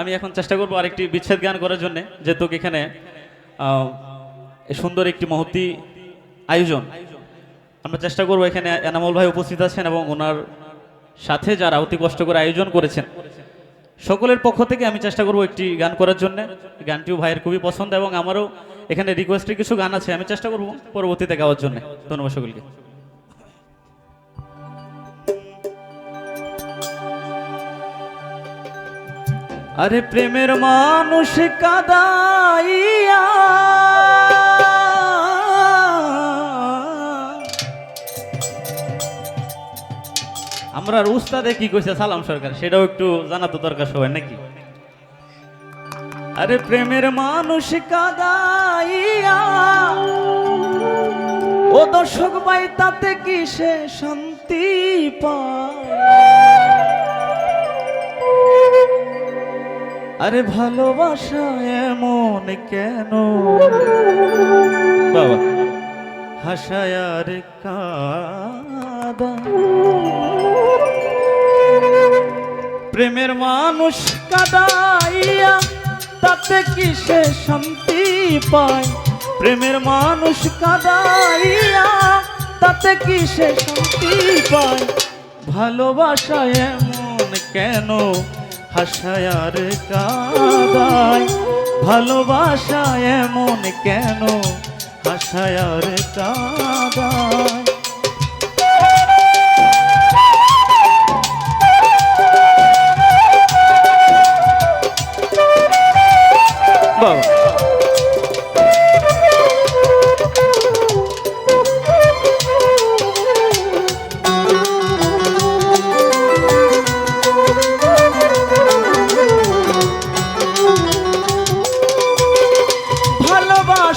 আমি এখন চেষ্টা করব আরেকটি বিচ্ছেদ গান করার জন্য যেহেতু এখানে সুন্দর একটি মহতি আয়োজন। আমরা চেষ্টা করব এখানে এনামুল ভাই উপস্থিত আছেন এবং ওনার সাথে যারা অতি কষ্ট করে আয়োজন করেছেন, সকলের পক্ষ থেকে আমি চেষ্টা করব একটি গান করার জন্য। গানটিও ভাইয়ের খুবই পছন্দ এবং আমারও এখানে রিকোয়েস্টের কিছু গান আছে, আমি চেষ্টা করব পরবর্তীতে গাওয়ার জন্য। ধন্যবাদ সকলকে। আরে প্রেমের মানুষ কাদাইয়া। আমরা উস্তাদে কি কইছে? সালাম সরকার, সেটাও একটু জানা তো দরকার সবাই, নাকি? আরে প্রেমের মানুষ কাদাইয়া। ও দর্শক ভাই, তাতে কি সে শান্তি পায়? আরে ভালোবাসা এমন কেন? বাবা। হাসায় আর কাদা। প্রেমের মানুষ কাদাইয়া তাতে কি সে শান্তি পায়? প্রেমের মানুষ কাদাইয়া তাতে কি সে শান্তি পায়? ভালোবাসা এমন কেন? হাসায় আর কাদায় ভালোবাসা এমন কেন? হাসায় আর কাদায়।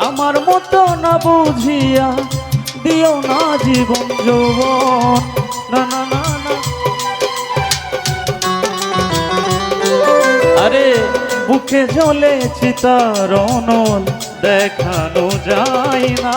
আমার মতো না বুঝিয়া দিও না জীবন যৌবন। না না না আরে, বুকে জ্বলে চিতারণ দেখানো যায় না।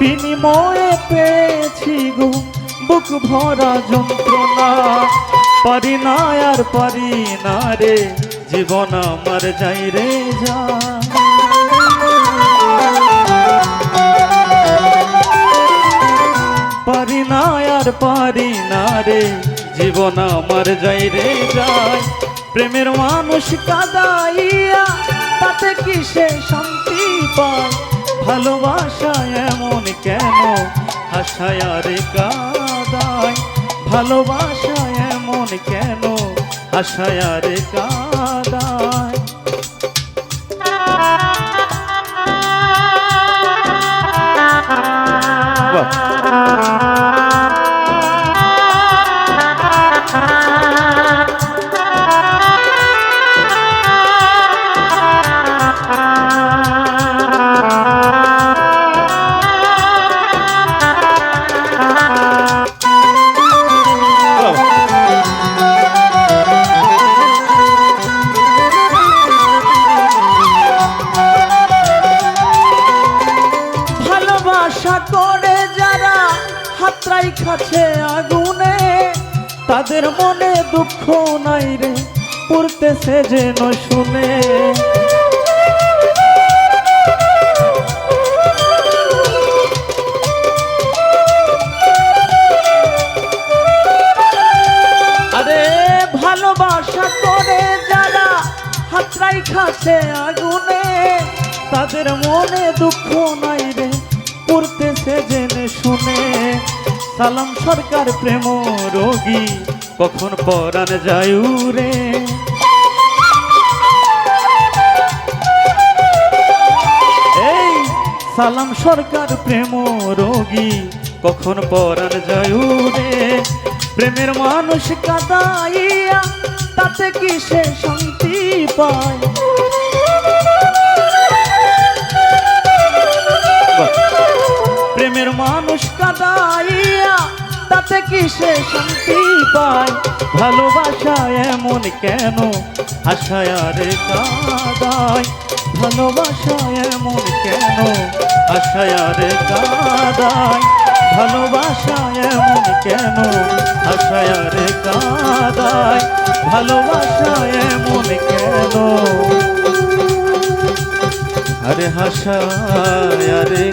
বিনিময়ে পেয়েছি গো। বুক ভরা যন্ত্রণা, পারি না আর পারি না রে। জীবন আমার যাই রে, যা। পারি না আর পারি না রে। জীবন আমার যাই রে যায় প্রেমের মানুষ কাদাইয়া, তাতে কি সে শান্তি পায়? ভালোবাসা এমন কেন হাসায় রে কাদায় ভালোবাসা এমন কেন হাসায় রে কাদায়? তাদের মনে দুঃখ নাই রে, পড়তেছে যেন শুনে। আরে ভালোবাসা করে যারা হাতরাই খাচ্ছে আগুনে, তাদের মনে দুঃখ সালাম সরকার প্রেম রোগী, কখন পরাণ যায় রে এই সালাম সরকার প্রেম রোগী, কখন পরাণ যায় রে প্রেমের মানুষ কাদাইয়া, তাতে কি সে শান্তি পায়? প্রেমের মানুষ কাদাইয়া, তাতে কি সে শান্তি পায়? ভালোবাসা এমন কেন? আশায় আরে কাদায়। ভালোবাসা এমন কেন? আশায় আরে কাদায়। ভালোবাসা এমন কেন? আশায় আরে কাদায়। ভালোবাসা এমন কেন? আরে হাসা আরে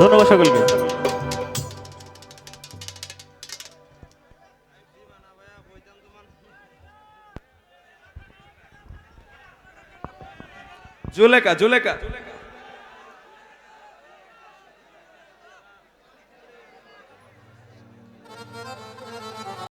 ধন্যবাদ সকলকে। জুলেকা জুলেখা।